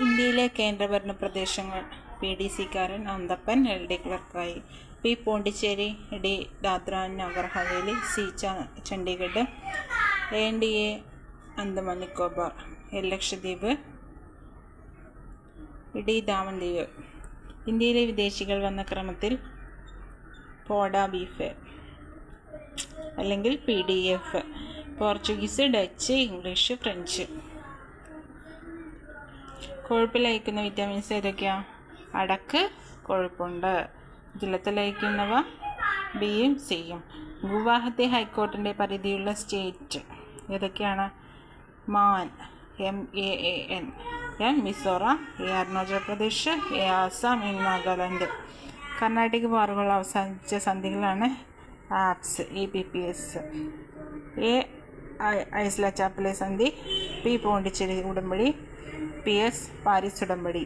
ഇന്ത്യയിലെ കേന്ദ്രഭരണ പ്രദേശങ്ങൾ പി ഡി സിക്കാരൻ Anthappan L D ക്ലർക്കായി. P Pondicherry D Dadra Nagar Haveli C ച- Chandigarh N D A Andaman Nicobar L Lakshadweep D Daman ദ്വീപ്. ഇന്ത്യയിലെ വിദേശികൾ വന്ന ക്രമത്തിൽ പോഡ ബീഫ് അല്ലെങ്കിൽ P D F Portuguese Dutch English French. കൊഴുപ്പ് ലയിക്കുന്ന വിറ്റാമിൻസ് ഏതൊക്കെയാണ് അടക്ക് കൊഴുപ്പുണ്ട്. ജലത്തിൽ ലയിക്കുന്നവ ബിയും സിയും. ഗുവാഹത്തി ഹൈക്കോർട്ടിന്റെ പരിധിയുള്ള സ്റ്റേറ്റ് ഏതൊക്കെയാണ്? Man M A A N N Mizoram A Arunachal Pradesh A Assam N Nagaland. Karnataka ബാറുകൾ അവസാനിച്ച സന്ധികളാണ് apps E P P S. A ഐസ്ല ചാപ്പിലെ സന്ധി പി പോണ്ടിച്ചേരി ഉടമ്പടി പി എസ് പാരീസ് ഉടമ്പടി.